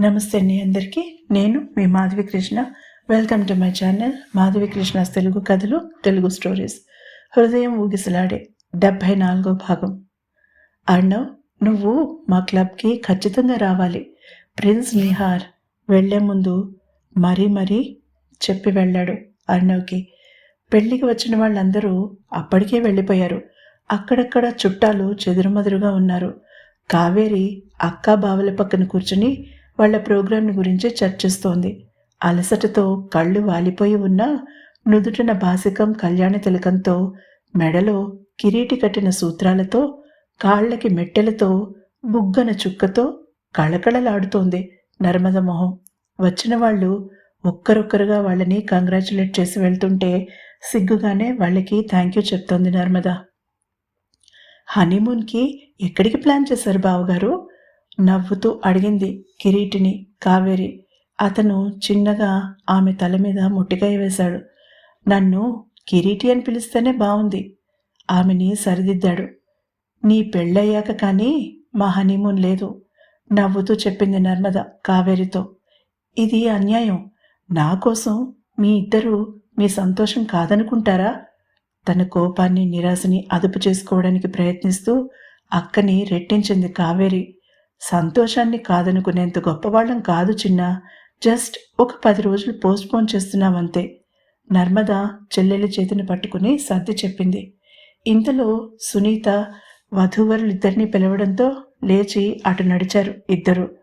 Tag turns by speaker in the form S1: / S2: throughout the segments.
S1: నమస్తే అండి అందరికీ. నేను మీ Madhavi Krishna. Welcome to my channel Madhavi Krishna Telugu కథలు తెలుగు స్టోరీస్ హృదయం ఊగిసలాడే డెబ్భై నాలుగో భాగం. అర్ణవ్ నువ్వు మా క్లబ్కి ఖచ్చితంగా రావాలి. ప్రిన్స్ నిహార్ వెళ్ళే ముందు మరీ మరీ చెప్పి వెళ్ళాడు అర్ణవ్కి. పెళ్ళికి వచ్చిన వాళ్ళందరూ అప్పటికే వెళ్ళిపోయారు. అక్కడక్కడ చుట్టాలు చెదురుమదురుగా ఉన్నారు. కావేరి అక్క బావల పక్కన కూర్చుని వాళ్ళ ప్రోగ్రాంని గురించి చర్చిస్తోంది. అలసటతో కళ్ళు వాలిపోయి ఉన్న నుదుటిన బాసికం కళ్యాణ తిలకంతో మెడలో కిరీటి కట్టిన సూత్రాలతో కాళ్ళకి మెట్టెలతో బుగ్గన చుక్కతో కళకళలాడుతోంది నర్మద మొహం. వచ్చిన వాళ్ళు ఒక్కరొక్కరుగా వాళ్ళని కంగ్రాచులేట్ చేసి వెళ్తుంటే సిగ్గుగానే వాళ్ళకి థ్యాంక్ యూ చెప్తోంది నర్మద. హనీమూన్కి ఎక్కడికి ప్లాన్ చేశారు బావగారు? నవ్వుతూ అడిగింది కిరీటిని కావేరి. అతను చిన్నగా ఆమె తల మీద ముట్టికాయ వేశాడు. నన్ను కిరీటి అని పిలిస్తేనే బాగుంది ఆమెని సరిదిద్దాడు. నీ పెళ్ళయ్యాక కానీ మా హనీమూన్ లేదు నవ్వుతూ చెప్పింది నర్మద కావేరితో. ఇది అన్యాయం. నా కోసం మీ ఇద్దరు మీ సంతోషం కాదనుకుంటారా? తన కోపాన్ని నిరాశని అదుపు చేసుకోవడానికి ప్రయత్నిస్తూ అక్కని రెట్టించింది కావేరి. సంతోషాన్ని కాదనుకునేంత గొప్పవాళ్ళం కాదు చిన్న. జస్ట్ ఒక పది రోజులు పోస్ట్పోన్ చేస్తున్నామంతే. నర్మద చెల్లెలి చేతిని పట్టుకుని సర్ది చెప్పింది. ఇంతలో సునీత వధూవరులిద్దరినీ పిలవడంతో లేచి అటు నడిచారు ఇద్దరు.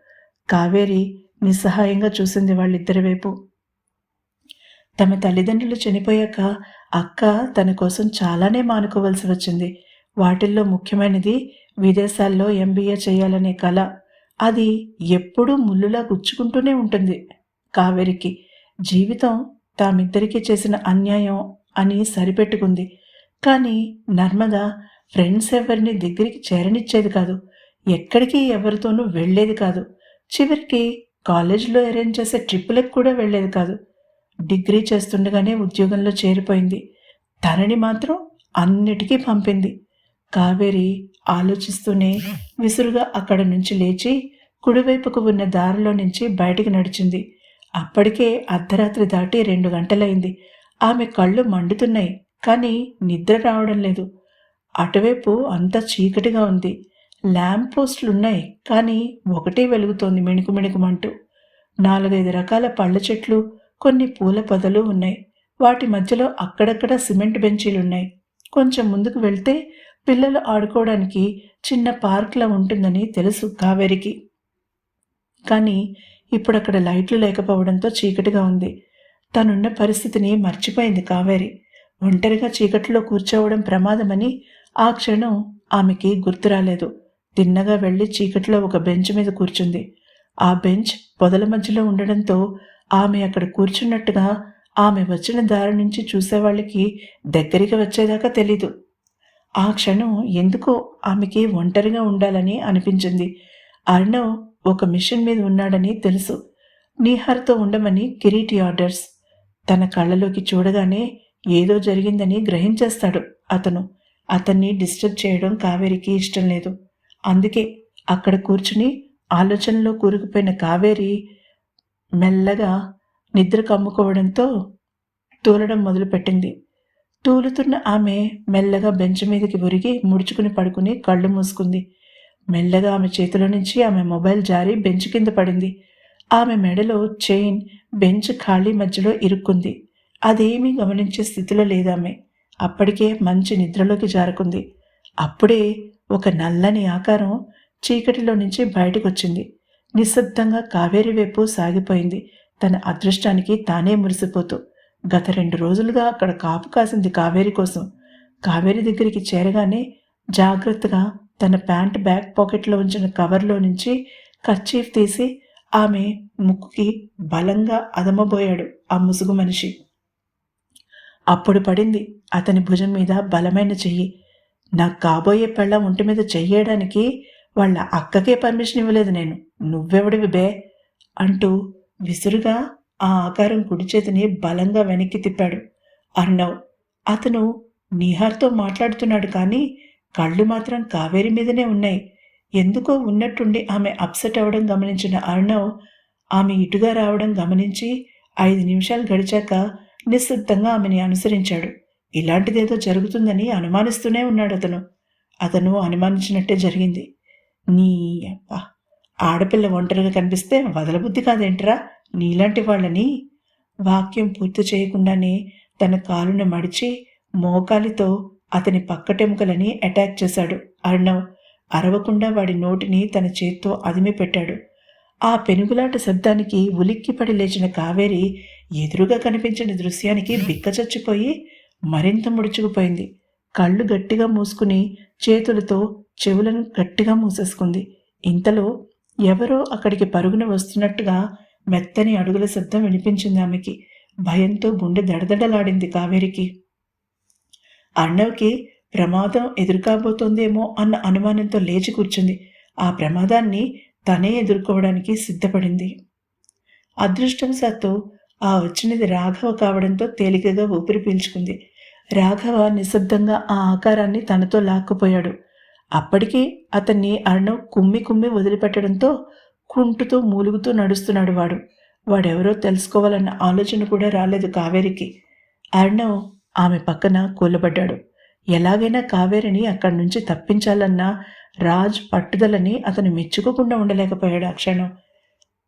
S1: కావేరి నిస్సహాయంగా చూసింది వాళ్ళిద్దరి వైపు. తమ తల్లిదండ్రులు చనిపోయాక అక్క తన కోసం చాలానే మానుకోవలసి వచ్చింది. వాటిల్లో ముఖ్యమైనది విదేశాల్లో ఎంబీఏ చేయాలనే కళ అది ఎప్పుడూ ముళ్ళులా గుచ్చుకుంటూనే ఉంటుంది. కావేరికి జీవితం తామిద్దరికీ చేసిన అన్యాయం అని సరిపెట్టుకుంది. కానీ నర్మద ఫ్రెండ్స్ ఎవరిని దగ్గరికి చేరనిచ్చేది కాదు. ఎక్కడికి ఎవరితోనూ వెళ్ళేది కాదు. చివరికి కాలేజీలో అరేంజ్ చేసే ట్రిప్పులకు కూడా వెళ్ళేది కాదు. డిగ్రీ చేస్తుండగానే ఉద్యోగంలో చేరిపోయింది. తనని మాత్రం అన్నిటికీ పంపింది. కావేరి ఆలోచిస్తూనే విసురుగా అక్కడ నుంచి లేచి కుడివైపుకు ఉన్న దారిలో నుంచి బయటికి నడిచింది. అప్పటికే అర్ధరాత్రి దాటి రెండు గంటలైంది. ఆమె కళ్ళు మండుతున్నాయి కానీ నిద్ర రావడం లేదు. అటువైపు అంతా చీకటిగా ఉంది. ల్యాంప్ పోస్టులున్నాయి కానీ ఒకటే వెలుగుతోంది మిణుకు మిణుకుమంటూ నాలుగైదు రకాల పళ్ళ చెట్లు కొన్ని పూల పొదలు ఉన్నాయి. వాటి మధ్యలో అక్కడక్కడ సిమెంట్ బెంచీలున్నాయి. కొంచెం ముందుకు వెళ్తే పిల్లలు ఆడుకోవడానికి చిన్న పార్క్లా ఉంటుందని తెలుసు కావేరికి. కానీ ఇప్పుడు అక్కడ లైట్లు లేకపోవడంతో చీకటిగా ఉంది. తనున్న పరిస్థితిని మర్చిపోయింది కావేరి. ఒంటరిగా చీకటిలో కూర్చోవడం ప్రమాదమని ఆ క్షణం ఆమెకి గుర్తు రాలేదు. తిన్నగా వెళ్ళి చీకటిలో ఒక బెంచ్ మీద కూర్చుంది. ఆ బెంచ్ పొదల మధ్యలో ఉండడంతో ఆమె అక్కడ కూర్చున్నట్టుగా ఆమె వచ్చిన దారి నుంచి చూసేవాళ్ళకి దగ్గరికి వచ్చేదాకా తెలీదు. ఆ క్షణం ఎందుకో ఆమెకి ఒంటరిగా ఉండాలని అనిపించింది. అర్ణవ్ ఒక మిషన్ మీద ఉన్నాడని తెలుసు. నీహార్తో ఉండమని కిరీటి ఆర్డర్స్. తన కళ్ళలోకి చూడగానే ఏదో జరిగిందని గ్రహించేస్తాడు అతను. అతన్ని డిస్టర్బ్ చేయడం కావేరికి ఇష్టం లేదు. అందుకే అక్కడ కూర్చుని ఆలోచనలో కూరుకుపోయిన కావేరి మెల్లగా నిద్ర కమ్ముకోవడంతో తూలడం మొదలుపెట్టింది. తూలుతున్న ఆమె మెల్లగా బెంచ్ మీదకి ఒరిగి ముడుచుకుని పడుకుని కళ్ళు మూసుకుంది. మెల్లగా ఆమె చేతిలో నుంచి ఆమె మొబైల్ జారి బెంచ్ కింద పడింది. ఆమె మెడలో చైన్ బెంచ్ ఖాళీ మధ్యలో ఇరుక్కుంది. అదేమీ గమనించే స్థితిలో లేదామె. అప్పటికే మంచి నిద్రలోకి జారుకుంది. అప్పుడే ఒక నల్లని ఆకారం చీకటిలో నుంచి బయటకొచ్చింది. నిశ్శబ్దంగా కావేరి వైపు సాగిపోయింది. తన అదృష్టానికి తానే మురిసిపోతూ గత రెండు రోజులుగా అక్కడ కాపు కాసింది కావేరి కోసం. కావేరి దగ్గరికి చేరగానే జాగ్రత్తగా తన ప్యాంట్ బ్యాక్ పాకెట్లో ఉంచిన కవర్లో నుంచి కర్చీఫ్ తీసి ఆమె ముక్కుకి బలంగా అదమబోయాడు ఆ ముసుగు మనిషి. అప్పుడు పడింది అతని భుజం మీద బలమైన చెయ్యి. నాకు కాబోయే పెళ్ళం ఒంటి మీద చెయ్యడానికి వాళ్ళ అక్కకే పర్మిషన్ ఇవ్వలేదు నేను. నువ్వెవడివి బే? అంటూ విసురుగా ఆ ఆకారం కుడి చేతిని బలంగా వెనక్కి తిప్పాడు. అర్ణవ్ అతను నిహార్తో మాట్లాడుతున్నాడు కానీ కళ్ళు మాత్రం కావేరి మీదనే ఉన్నాయి. ఎందుకో ఉన్నట్టుండి ఆమె అప్సెట్ అవ్వడం గమనించిన అర్ణవ్ ఆమె ఇటుగా రావడం గమనించి ఐదు నిమిషాలు గడిచాక నిశ్శబ్దంగా ఆమెని అనుసరించాడు. ఇలాంటిదేదో జరుగుతుందని అనుమానిస్తూనే ఉన్నాడు అతను. అతను అనుమానించినట్టే జరిగింది. నీ అబ్బా ఆడపిల్ల ఒంటరిగా కనిపిస్తే వదలబుద్ధి కాదేంట్రా? నీలాంటి వాళ్ళని వాక్యం పూర్తి చేయకుండానే తన కాలును మడిచి మోకాలితో అతని పక్కటెముకలని అటాక్ చేశాడు. అర్ణవ్ అరవకుండా వాడి నోటిని తన చేత్తో అదిమి పెట్టాడు. ఆ పెనుగులాట శబ్దానికి ఉలిక్కిపడి లేచిన కావేరి ఎదురుగా కనిపించిన దృశ్యానికి బిక్కచచ్చిపోయి మరింత ముడుచుకుపోయింది. కళ్ళు గట్టిగా మూసుకుని చేతులతో చెవులను గట్టిగా మూసేసుకుంది. ఇంతలో ఎవరో అక్కడికి పరుగున వస్తున్నట్టుగా మెత్తని అడుగుల శబ్దం వినిపించింది ఆమెకి. భయంతో గుండె దడదడలాడింది కావేరికి. అర్ణవ్కి ప్రమాదం ఎదురుకాబోతోందేమో అన్న అనుమానంతో లేచి కూర్చుంది. ఆ ప్రమాదాన్ని తనే ఎదుర్కోవడానికి సిద్ధపడింది. అదృష్టవశాత్తు ఆ వచ్చినది రాఘవ కావడంతో తేలికగా ఊపిరి పీల్చుకుంది. రాఘవ నిశ్శబ్దంగా ఆ ఆకారాన్ని తనతో లాక్కుపోయాడు. అప్పటికి అతన్ని అర్ణవ్ కుమ్మి కుమ్మి వదిలిపెట్టడంతో కుంటుతూ మూలుగుతూ నడుస్తున్నాడు వాడు. వాడెవరో తెలుసుకోవాలన్న ఆలోచన కూడా రాలేదు కావేరికి. అర్ణవ్ ఆమె పక్కన కూలబడ్డాడు. ఎలాగైనా కావేరిని అక్కడి నుంచి తప్పించాలన్న రాజ్ పట్టుదలని అతను మెచ్చుకోకుండా ఉండలేకపోయాడు ఆ క్షణం.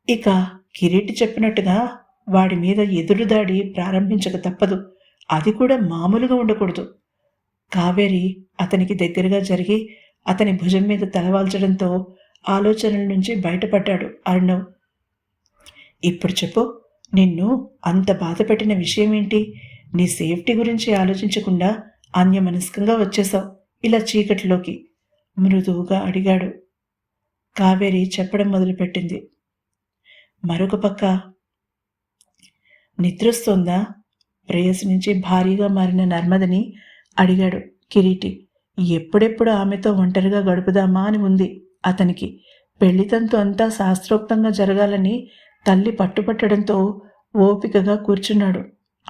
S1: ఇక కిరీటి చెప్పినట్టుగా వాడి మీద ఎదురుదాడి ప్రారంభించక తప్పదు. అది కూడా మామూలుగా ఉండకూడదు. కావేరి అతనికి దగ్గరగా జరిగి అతని భుజం మీద తలవాల్చడంతో ఆలోచనల నుంచి బయటపడ్డాడు అర్ణవ్. ఇప్పుడు చెప్పు నిన్ను అంత బాధ పెట్టిన విషయం ఏంటి నీ సేఫ్టీ గురించి ఆలోచించకుండా అన్యమనస్కంగా వచ్చేశావు. ఇలా చీకటిలోకి మృదువుగా అడిగాడు. కావేరి చెప్పడం మొదలుపెట్టింది. మరొక పక్క నిద్రొస్తోందా? ప్రేయస్ నుంచి భారీగా మారిన నర్మదని అడిగాడు కిరీటి. ఎప్పుడెప్పుడు ఆమెతో ఒంటరిగా గడుపుదామా అని ఉంది. అతనికి పెళ్ళితంతు అంతా శాస్త్రోక్తంగా జరగాలని తల్లి పట్టుపట్టడంతో ఓపికగా కూర్చున్నాడు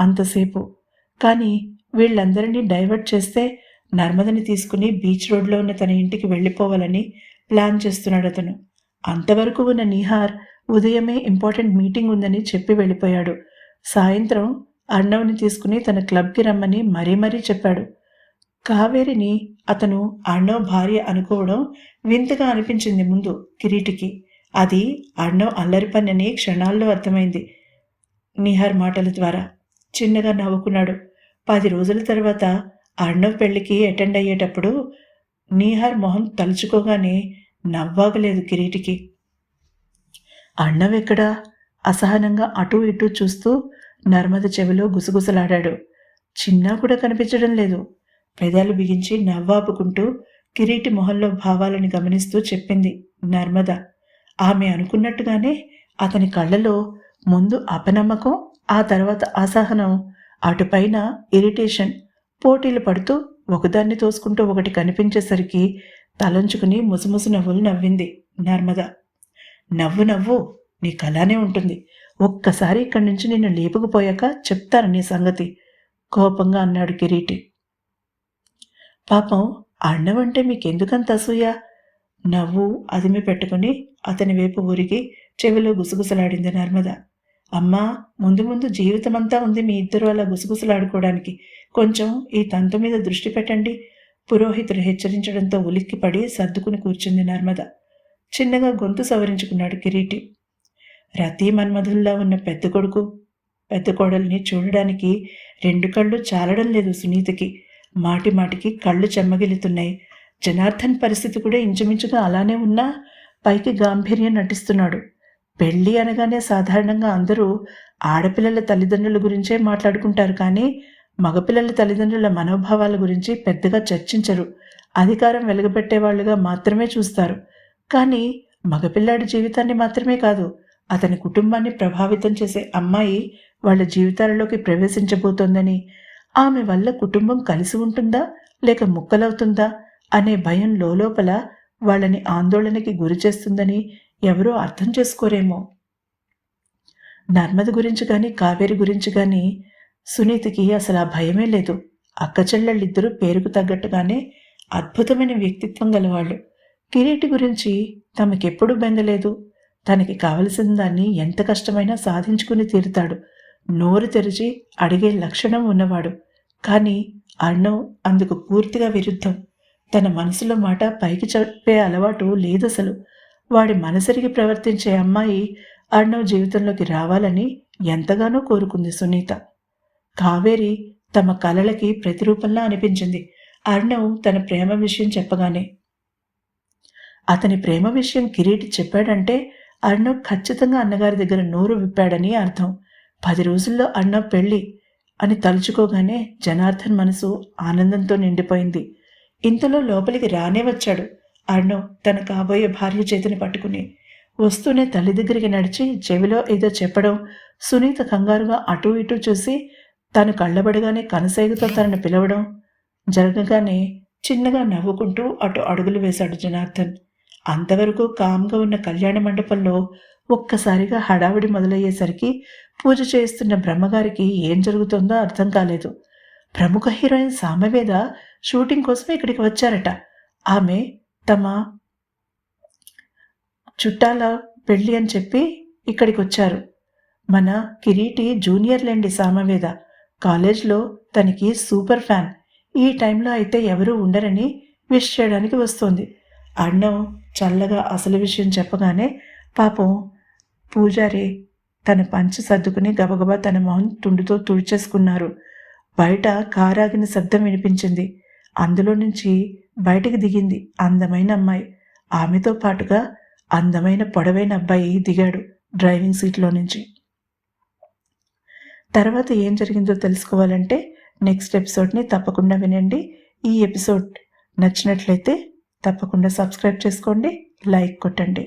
S1: అంతసేపు. కానీ వీళ్ళందరినీ డైవర్ట్ చేస్తే నర్మదని తీసుకుని బీచ్ రోడ్లో ఉన్న తన ఇంటికి వెళ్ళిపోవాలని ప్లాన్ చేస్తున్నాడు అతను. అంతవరకు ఉన్న నిహార్ ఉదయమే ఇంపార్టెంట్ మీటింగ్ ఉందని చెప్పి వెళ్ళిపోయాడు. సాయంత్రం అర్ణవ్ని తీసుకుని తన క్లబ్కి రమ్మని మరీ మరీ చెప్పాడు. కావేరిని అతను అర్ణవ్ భార్య అనుకోవడం వింతగా అనిపించింది ముందు కిరీటికి. అది అర్ణవ్ అల్లరి పని క్షణాల్లో అర్థమైంది నిహార్ మాటల ద్వారా. చిన్నగా నవ్వుకున్నాడు. పది రోజుల తర్వాత అర్ణవ్ పెళ్ళికి అటెండ్ అయ్యేటప్పుడు నీహార్ మొహం తలుచుకోగానే నవ్వాగలేదు కిరీటికి. అర్ణవ్ ఎక్కడా? అసహనంగా అటూ ఇటూ చూస్తూ నర్మద చెవిలో గుసగుసలాడాడు. చిన్నా కూడా కనిపించడం లేదు. పెదాలు బిగించి నవ్వాపుకుంటూ కిరీటి మొహంలో భావాలను గమనిస్తూ చెప్పింది నర్మద. ఆమె అనుకున్నట్టుగానే అతని కళ్ళలో ముందు అపనమ్మకం ఆ తర్వాత అసహనం అటుపైన ఇరిటేషన్ పోటీలు పడుతూ ఒకదాన్ని తోసుకుంటూ ఒకటి కనిపించేసరికి తలంచుకుని ముసుముసు నవ్వులు నవ్వింది నర్మద. నవ్వు నవ్వు నీకు అలానే ఉంటుంది. ఒక్కసారి ఇక్కడి నుంచి నిన్ను లేపుకుపోయాక చెప్తాను నీ సంగతి కోపంగా అన్నాడు కిరీటి. పాపం అన్నవంటే మీకెందుకంత అసూయ? నవ్వు అదిమి పెట్టుకుని అతని వైపు ఊరికి చెవిలో గుసగుసలాడింది నర్మద. అమ్మా ముందు ముందు జీవితమంతా ఉంది మీ ఇద్దరు అలా గుసగుసలాడుకోవడానికి. కొంచెం ఈ తంతు మీద దృష్టి పెట్టండి. పురోహితుడు హెచ్చరించడంతో ఉలిక్కిపడి సర్దుకుని కూర్చుంది నర్మద. చిన్నగా గొంతు సవరించుకున్నాడు కిరీటి. రతీ మన్మధుల్లా ఉన్న పెద్ద కొడుకు. పెద్ద కోడల్ని చూడడానికి రెండు కళ్ళు చాలడం లేదు సునీతకి. మాటి మాటికి కళ్ళు చెమ్మగిలుతున్నాయి జనార్దన్ పరిస్థితి కూడా ఇంచుమించుగా అలానే ఉన్నా పైకి గాంభీర్యం నటిస్తున్నాడు. పెళ్ళి అనగానే సాధారణంగా అందరూ ఆడపిల్లల తల్లిదండ్రుల గురించే మాట్లాడుకుంటారు కానీ మగపిల్లల తల్లిదండ్రుల మనోభావాల గురించి పెద్దగా చర్చించరు. అధికారం వెలుగబెట్టేవాళ్ళుగా మాత్రమే చూస్తారు. కానీ మగపిల్లాడి జీవితాన్ని మాత్రమే కాదు అతని కుటుంబాన్ని ప్రభావితం చేసే అమ్మాయి వాళ్ళ జీవితాలలోకి ప్రవేశించబోతోందని ఆమె వల్ల కుటుంబం కలిసి ఉంటుందా? లేక ముక్కలవుతుందా? అనే భయం లోపల వాళ్ళని ఆందోళనకి గురి చేస్తుందని ఎవరూ అర్థం చేసుకోరేమో. నర్మద గురించి కానీ కావేరి గురించి కానీ సునీతికి అసలు ఆ భయమే లేదు. అక్క చెల్లెళ్ళిద్దరూ పేరుకు తగ్గట్టుగానే అద్భుతమైన వ్యక్తిత్వం గలవాళ్ళు. కిరీటి గురించి తమకెప్పుడు బెంగలేదు తనకి కావలసిన దాన్ని ఎంత కష్టమైనా సాధించుకుని తీరుతాడు. నోరు తెరిచి అడిగే లక్షణం ఉన్నవాడు. కానీ అర్ణవ్ అందుకు పూర్తిగా విరుద్ధం. తన మనసులో మాట పైకి చెప్పే అలవాటు లేదసలు. వాడి మనసరికి ప్రవర్తించే అమ్మాయి అర్ణవ్ జీవితంలోకి రావాలని ఎంతగానో కోరుకుంది సునీత. కావేరి తమ కలలకి ప్రతిరూపంలా అనిపించింది. అర్ణవ్ తన ప్రేమ విషయం చెప్పగానే. అతని ప్రేమ విషయం కిరీటి చెప్పాడంటే అర్ణవ్ ఖచ్చితంగా అన్నగారి దగ్గర నోరు విప్పాడని అర్థం. పది రోజుల్లో అన్న పెళ్ళి అని తలుచుకోగానే జనార్దన్ మనసు ఆనందంతో నిండిపోయింది. ఇంతలో లోపలికి రానే వచ్చాడు. అర్ణవ్ తన కాబోయే భార్య చేతిని పట్టుకుని వస్తూనే తల్లి దగ్గరికి నడిచి చెవిలో ఏదో చెప్పడం సునీత కంగారుగా అటూ ఇటూ చూసి తను కళ్ళబడగానే కనసేగుతో తనను పిలవడం జరగగానే చిన్నగా నవ్వుకుంటూ అటు అడుగులు వేశాడు జనార్దన్. అంతవరకు కామ్గా ఉన్న కళ్యాణ మండపంలో ఒక్కసారిగా హడావిడి మొదలయ్యేసరికి పూజ చేస్తున్న బ్రహ్మగారికి ఏం జరుగుతుందో అర్థం కాలేదు. ప్రముఖ హీరోయిన్ సామవేద షూటింగ్ కోసం ఇక్కడికి వచ్చారట. ఆమె తమ చుట్టాల పెళ్ళి అని చెప్పి ఇక్కడికి వచ్చారు మన కిరీటి జూనియర్ లేండి సామవేద. కాలేజ్లో తనకి సూపర్ ఫ్యాన్. ఈ టైంలో అయితే ఎవరూ ఉండరని విష్ చేయడానికి వస్తుంది. అన్నం చల్లగా అసలు విషయం చెప్పగానే పాపం పూజారి తన పంచ సర్దుకుని గబగబా తన మొహం తుండుతో తుడిచేసుకున్నారు. బయట కారాగిన శబ్దం వినిపించింది. అందులో నుంచి బయటికి దిగింది అందమైన అమ్మాయి. ఆమెతో పాటుగా అందమైన పొడవైన అబ్బాయి దిగాడు డ్రైవింగ్ సీట్లో నుంచి. తర్వాత ఏం జరిగిందో తెలుసుకోవాలంటే నెక్స్ట్ ఎపిసోడ్ని తప్పకుండా వినండి. ఈ ఎపిసోడ్ నచ్చినట్లయితే తప్పకుండా సబ్స్క్రైబ్ చేసుకోండి లైక్ కొట్టండి.